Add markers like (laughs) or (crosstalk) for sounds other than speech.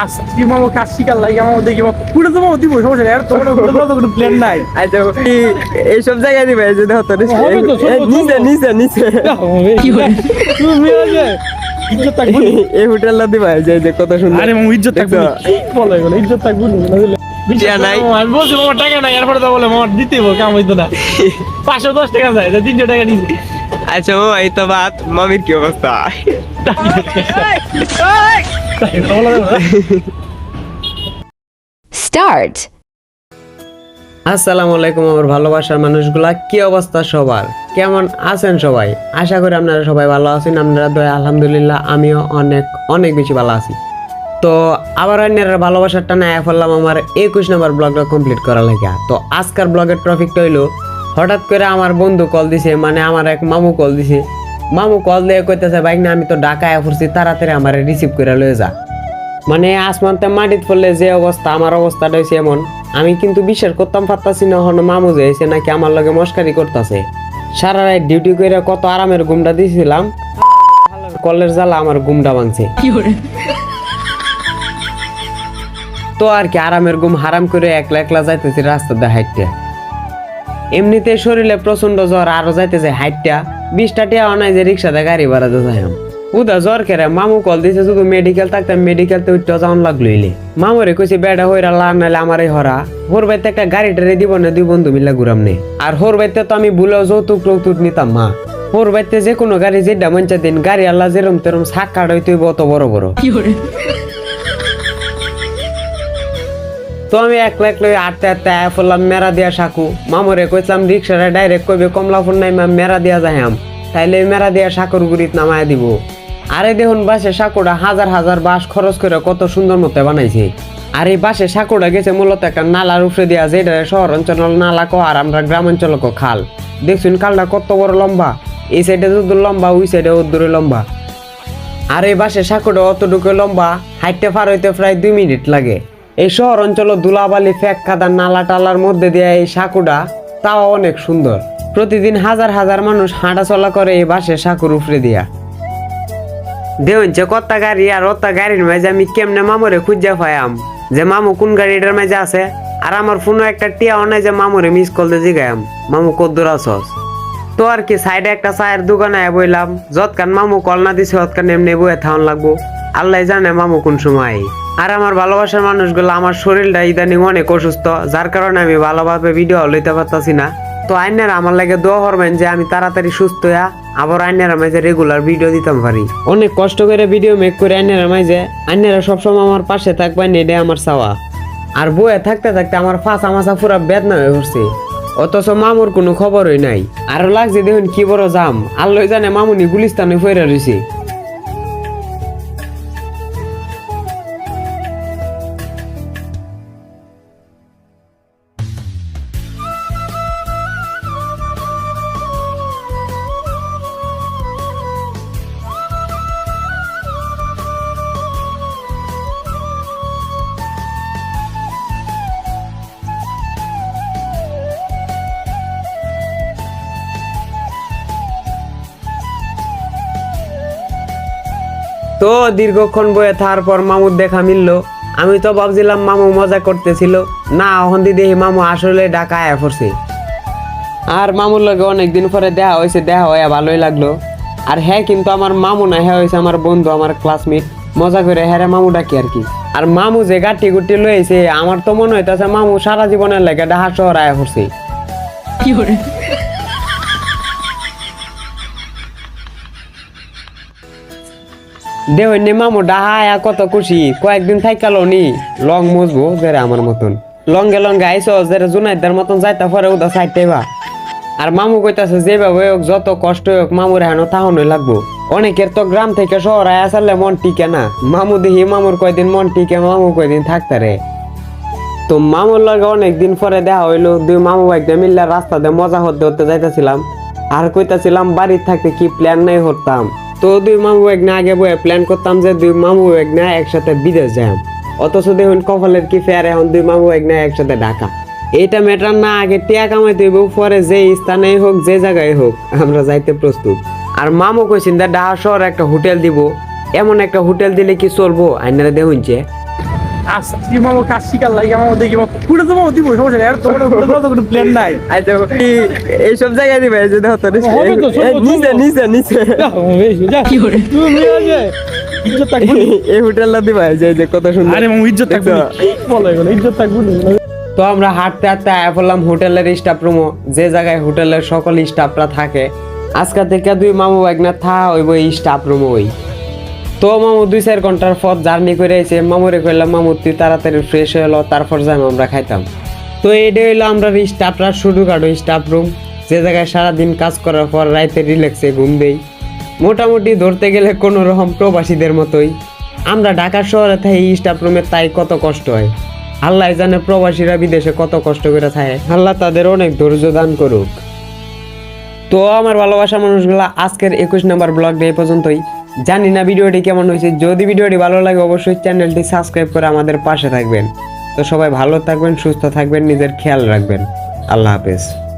কাজ কি মামা কাজ শিকার লাগে? মামা দেখি পুরো তো মামা দিব সমস্যা নেই। আর তোমার তো কোনো প্ল্যান নাই। আচ্ছা এই- এইসব জায়গায় দিবে যে দেখো তো নিচে হবে তো, সব- এই নিচে নিচে নিচে। কি করে তুমি আগে ইজ্জত থাকব এই হোটেলটা দিবা যে যে কত সুন্দর। আরে মামা ইজ্জত থাকব কি বলে এগুলো? ইজ্জত থাকব না? বলছি মামা টাকা নাই এরপরে তো বলে মামা দিতে কাম হইতো না। (laughs) পাঁচশো দশ টাকা যায় তিনশো টাকা দিয়েছি আচ্ছা ও এই তো বাত মামির কি অবস্থা? Start. আসসালামু আলাইকুম আমার ভালোবাসার মানুষগুলা কি অবস্থা সবার? কেমন আছেন সবাই? আশা করি আপনারা সবাই ভালো আছেন আপনারা দয়া আলহামদুলিল্লাহ আমিও অনেক অনেক বেশি ভালো আছি। তো আবার অন্যের ভালোবাসার টানা ফেললাম আমার একুশ নম্বর ব্লগটা কমপ্লিট করা লাগে। তো আজকের ব্লগের টপিকটা হইল হঠাৎ করে আমার বন্ধু কল দিছে মানে আমার এক মামু কল দিছে। মামু কল দিয়ে কইতেছে বাইক না আমি তো ঢাকায় ফুরছি তাড়াতাড়ি আমার রিসিভ করে লয়ে যা। মানে আসমানতে মাটিত পড়লে যে অবস্থা আমার অবস্থাটা হয়েছে এমন। আমি কিন্তু বিশ্বাস করতাম পারতাছি না হন মামু যে হয়েছে নাকি আমার লগে মস্কারি করতেছে। সারা রাত ডিউটি করে কত আরামের ঘুমটা দিয়েছিলাম কলের জ্বালা আমার ঘুমটা ভাঙছে। তো আর কি আরামের ঘুম হারাম করে একলা একলা যাইতেছি রাস্তা দিয়ে হাইটটা এমনিতে শরীরে প্রচণ্ড জ্বর, আরও যাইতেছে হাইটটা। বিশটা টিয়া অনাই যে রিক্সাতে গাড়ি ভাড়াতে যাই উদা জ্বর খেরে মামু কল দিছে শুধু মেডিকেল থাকতাম মেডিকেল তো উঠতে যাওয়ান লাগল ইলে মামুরে কইছে, বেড়া হইরা লার নাইলে আমারই হরা। হোর বাইতে একটা গাড়ি টাড়ি দিব না, দুই বন্ধু মিলে ঘুরাম নে। আর হোর বাইতে তো আমি ভুলেও যৌতুক টৌতুক নিতাম, মা। হোর বাইতে যে কোনো গাড়ি যেটা মঞ্চা দিন, গাড়ি আল্লাহ যেরম তেরম কাটাই তুই অত বড় বড়। তো আমি একলা একলা ওই আটতে আটতে আয়া ফেললাম, মেরা দিয়া সাকু। মামরে কইছিলাম রিক্সাটা ডাইরেক্ট কইবে, কমলাপুর নাই মা মেরা দিয়া যাইয়াম তাইলে মেরা দিয়া সাকুর গুড়িত নামায় দিব। আরে দেখুন বাসে সাকুটা হাজার হাজার বাস খরচ করে কত সুন্দর মতো বানাইছে। আর এই বাসে সাকুটা গেছে মূলত একটা নালার উপরে দিয়া, যেটা শহর অঞ্চল নালা কো আর আমরা গ্রাম অঞ্চল কো খাল। দেখছুন, খালটা কত বড় লম্বা। এই সাইডে যত লম্বা, ওই সাইডে দূরে লম্বা। আর এই বাসে সাঁকুটা অতটুকু লম্বা হাইটে পার হইতে প্রায় দুই মিনিট লাগে। এই শহর অঞ্চল দুলাবালি ফেক কাদা নালা টালার মধ্যে দিয়ে এই সাঁকুটা তাও অনেক সুন্দর। প্রতিদিন হাজার হাজার মানুষ হাঁটা চলা করে এই বাসে সাঁকুর উপরে দিয়া। দেখুন যে কত গাড়ি আর অত গাড়ির মাঝে আমি কেমনে মামুরে খুঁজা পাইয়াম? যে মামু কোন গাড়িটার মাঝে আছে? আর আমার ফোনে একটা টিয়াও নাই যে মামুরে মিস করলে জিগায়াম মামু কদ্দুর আছস? তো আর কি, সাইডে একটা চায়ের দোকানে বইলাম যতকান মামু কল না দিছে তৎকান এমনি বয়ে থাউন লাগবো। আল্লাহ জানে মামু কোন সময়। আর আমার ভালোবাসার মানুষগুলো আমার শরীরটা ইদানিং অনেক অসুস্থ, যার কারণে আমি ভালোভাবে ভিডিও লইতে পারতাছি না। তো আইনারা আমার লাগে দোয়া করবেন যে আমি তাড়াতাড়ি সুস্থ হইয়া আবার আইনারা মাঝে রেগুলার ভিডিও দিতাম পারি। অনেক কষ্ট করে ভিডিও মেক করে আইনারা মাঝে, আইনারা সবসময় আমার পাশে থাকবেন, এটাই আমার চাওয়া। আর বয়ে থাকতে থাকতে আমার ফাঁসা মাছা পুরা বেদনা হয়ে উঠছে অথচ মামুর কোনো খবরই নাই। আর লাগছে দেখুন কি বড় জাম। আল্লাহ জানে মামুনি গুলিস্তানে ফেরা রয়েছে তো দীর্ঘক্ষণ বয়ে থাকার পর মামুর দেখা মিললো। আমি তো ভাবছিলাম মামু মজা করতেছিল। না হন্দি দেখি মামু আসলে ঢাকা আয়া পড়ছে। আর মামুর লগে অনেকদিন পরে দেখা হয়েছে, দেখা হয়ে ভালোই লাগল। আর হ্যাঁ কিন্তু আমার মামু না হ্যাঁ হয়েছে আমার বন্ধু, আমার ক্লাসমেট মজা করে হ্যাঁ মামু ডাকি আর কি। আর মামু যে গাঠি গুটি লইছে, আমার তো মনে হইতেছে মামু সারা জীবনের লাগে ঢাকা শহর আয়া পড়ছে। দেহন্যে মামু ডাহা আয়া কত খুশি। কয়েকদিন থাইকালো নি। লং মুজবো যেরে আমার মতন। লঙ্গে লঙ্গে আইসো যেরে জুনাইদার মতন যাইতা পরে উদা সাইডে বা আর মামু কইতাছে, যেভাবে হোক, যত কষ্ট হোক, মামুর হেন তাহনই লাগবো। অনেকের তো গ্রাম থেকে শহর আয়া আসলে মন টিকে না। মামু দেখি মামুর কয়দিন মন টিকে, মামু কয়দিন থাকতে রে। তো মামুর লগে অনেকদিন পরে দেখা হইল, দুই মামু একটা মিললে রাস্তাতে মজা হতে হতে যাইতেছিলাম। আর কইতাছিলাম বাড়ির থাকতে কি প্ল্যান নাই করতাম। তো দুই মামু এক না আগে বয়ে প্ল্যান করতাম যে দুই মামু এক না একসাথে বিদেশ যাই অথচ দেখুন কপালের কি ফেয়ার এখন দুই মামু এক একসাথে ঢাকা। এটা ম্যাটার না, আগে টিয়া কামাইতে হইব পরে যে স্থানেই হোক, যে জায়গায় হোক, আমরা যাইতে প্রস্তুত। আর মামু কইছেন দা ডাহা শহর একটা হোটেল দিব, এমন একটা হোটেল দিলে কি চলবো? আইনারা দেখুন যে। মামা কাজ শিকার লাগে মামা দেখি পুরো তো মামা দিব সমস্যা নেই আর তোমার পুরো তো কোনো প্ল্যান নাই। এই- এইসব জায়গায় দিবে যে দেখো তো হবে তো, এই সব- নিচে নিচে নিচে। যা, মামা, এই যে, যা। তুমি নিয়ে ইজ্জত থাকবে এই হোটেলটা দিবা যে যে কত সুন্দর। আরে মামা ইজ্জত থাকবে বলো এগুলো ইজ্জত থাকবে তো আমরা হাঁটতে হাঁটতে আয়া পড়লাম হোটেলের স্টাফ রুমও যে জায়গায় হোটেলের সকল স্টাফরা থাকে। আজকে থেকে দুই মামু একনা থা হইব এই স্টাফ রুমে ওই। তো মামু দুই চার ঘণ্টার পর জার্নি করে এসে মামুরে কইলাম, মামু, তুই তাড়াতাড়ি ফ্রেশ হলো তারপর যাই আমরা খাইতাম। তো এটা হইল আমরা স্টাফরা শুরু কাটো স্টাফ রুম যে জায়গায় সারাদিন কাজ করার পর রাইতে রিল্যাক্সে ঘুম দেই। মোটামুটি ধরতে গেলে কোনো রকম প্রবাসীদের মতোই। আমরা ঢাকা শহরে থাকি স্টাফ রুমে তাই কত কষ্ট হয়। আল্লাহ জানে প্রবাসীরা বিদেশে কত কষ্ট করে থাকে। আল্লাহ তাদের অনেক ধৈর্য দান করুক। তো আমার ভালোবাসা মানুষগুলা, আজকের একুশ নম্বর ব্লগটা এই পর্যন্তই। জানি না ভিডিওটি কেমন হয়েছে। যদি ভিডিওটি ভালো লাগে, অবশ্যই চ্যানেলটি সাবস্ক্রাইব করে আমাদের পাশে থাকবেন। তো সবাই ভালো থাকবেন, সুস্থ থাকবেন, নিজের খেয়াল রাখবেন। আল্লাহ হাফেজ।